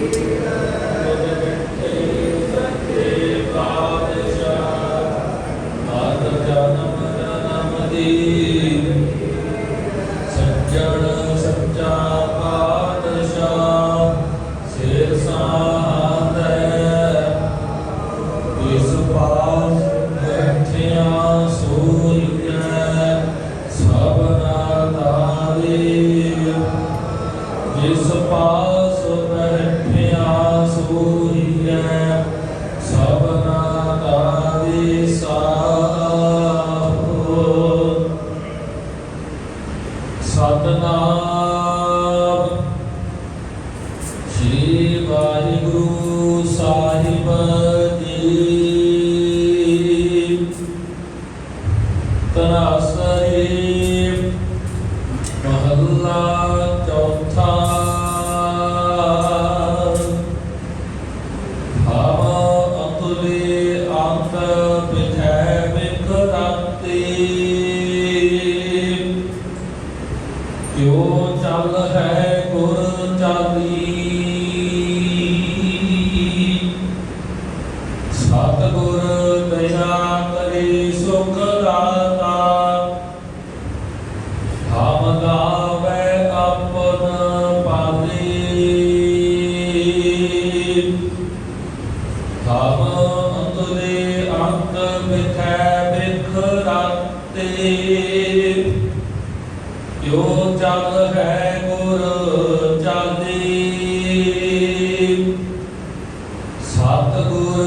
Yeah. ਕਿਉ ਚੱਲ ਹੈ ਗੁਰ ਚਾਲੀ? ਸਤਿਗੁਰ ਦਇਆ ਕਰੇ ਸੁਖ ਦਾਤਾ ਹਮ ਗਾਵੇ ਆਪਨ ਪਾਲੇ। ਹਮ ਅੰਤਲੇ ਅੰਤ ਬਿਖੈ ਬਿਖ ਰਾਤੇ। ਜੋ ਚੱਲ ਹੈ ਗੁਰ ਚਾਲੀ, ਸਤਿਗੁਰ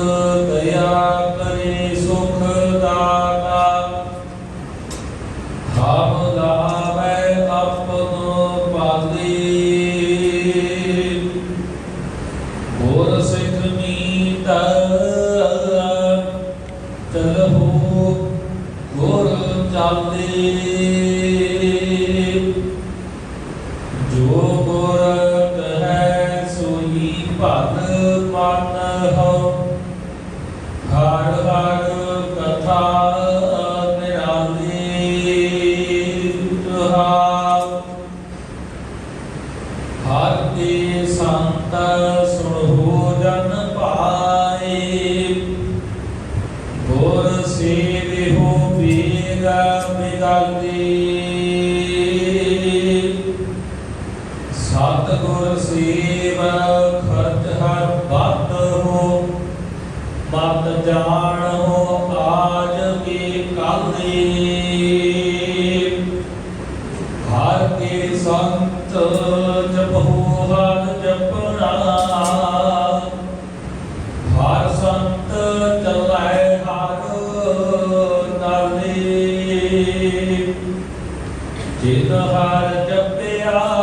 ਦਇਆ ਕਰੇ ਸੁਖ ਦਾਤਾ। ਹਮ ਗਾਵੇ ਆਪਨ ਪਾਲੀ। ਗੁਰ ਸਿੱਖ ਮੀਤ ਚਲਹੁ ਗੁਰ ਚਾਲੀ। ਸਤਿਗੁਰ ਖਰਚ ਹਰ ਬਤ ਹੋ ਮਤ ਜਾਣ ਹੋ, ਆਜ ਕੀ ਕਾਲੀ ਹਰ ਕੇ ਸੰਤ ਜਪਹੁ, ਹਰ ਜਪਣਾ ਹਰ ਸੰਤ ਚਲਾਏ ਹਰ ਨਾਲੇ ਜਿਨ ਹਰ ਜਪਿਆ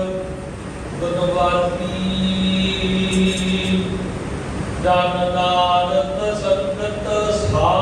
ਬਨਵਾਸੇ ਜਨ ਨਾਨਕ ਸੰਗਤ ਸਾ